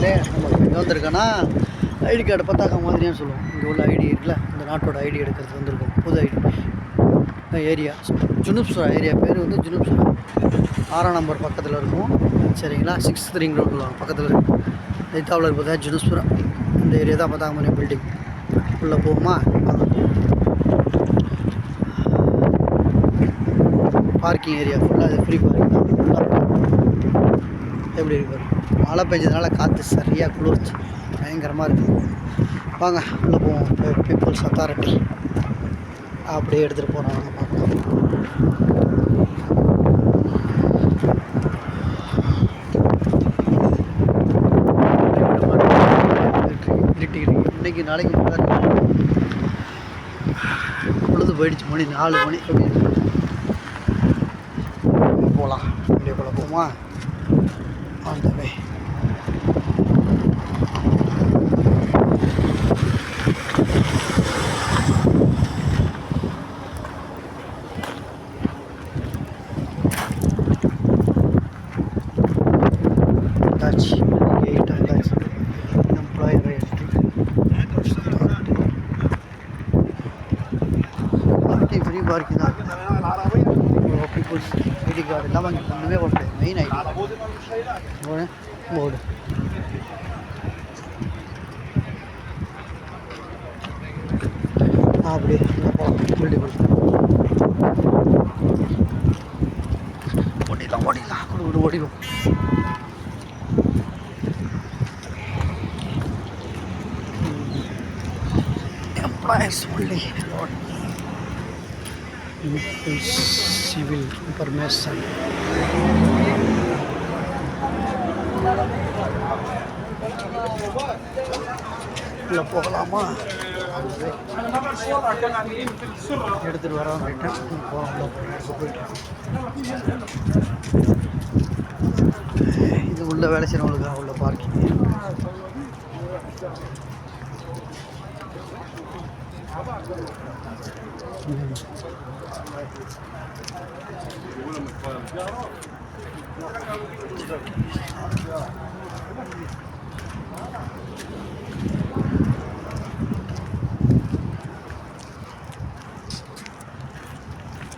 மக்களே நம்ம இங்கே வந்திருக்கோன்னா ஐடி கார்டு பத்தாக்க மாதிரியான்னு சொல்லுவோம். இங்கே உள்ள ஐடி இருக்குல்ல இந்த நாட்டோட ஐடி எடுக்கிறது வந்திருக்கும். புது ஐடி. ஏரியா. ஜுனுப்சுரா ஏரியா பேர் வந்து ஜுனுப்சுரா. ஆறாம் நம்பர் பக்கத்தில் இருக்கும். சரிங்களா? சிக்ஸ்த் ரிங் ரோட்டில் பக்கத்தில் இருக்கும் லைட்டாவில் இருப்பதா ஜுனுஸ்புரா இந்த ஏரியா தான் பத்தாக்க மாதிரி பில்டிங் உள்ளே போகுமா? பார்க்கிங் ஏரியா ஃபுல்லாக அது ஃப்ரீ பார்க்கிங் தான். எப்படி இருக்கு? மழை பெஞ்சதுனால காற்று சரியாக குளிர்ச்சி. பயங்கரமாக இருக்குது வாங்க உள்ளே போவோம். பீப்புள்ஸ் அத்தாரிட்டி அப்படியே எடுத்துகிட்டு போகிறோம் வாங்க பார்க்கலாம். இன்றைக்கி இன்னைக்கு நாளைக்கு பொழுது போயிடுச்சு. மணி நாலு மணி. அப்படி போகலாம் அப்படியே போல போமா on the way. Thank you. Parking free parking தான் பீப்புள்ஸ் ஐடி கார்டு இல்லாமல் இங்கே ஒன்றுமே பண்ண முடியாது மெயின் ஐடி போடு போடு அப்படியே இங்கே போகலாம் பில்டிங் ஓடிடலாம் ஓடிடலாம் கொடு கொடு ஓடிடும் employees only. Not civil information உள்ள போகலாமா எடுத்துட்டு வரோம் ரிட்டர்ன் போகலாம் உள்ள போயிட்டு இது உள்ள வேலை செய்கிறவங்களுக்காக உள்ள பார்க்கிங்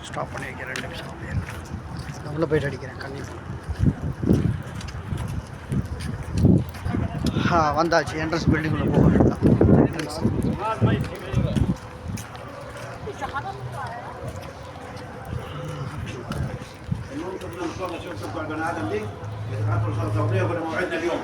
ஸ்டாப் பண்ணி வைக்கிறேன் ரெண்டு நிமிஷம் அப்படியே. நான் உள்ளே போயிட்டு அடிக்கிறேன் கண்டிப்பாக ஆ வந்தாச்சு என்ட்ரன்ஸ் பில்டிங் உள்ள போக வேண்டியதான் என்ட்ரன்ஸ் والله شوف شوف البني آدم دي اليوم.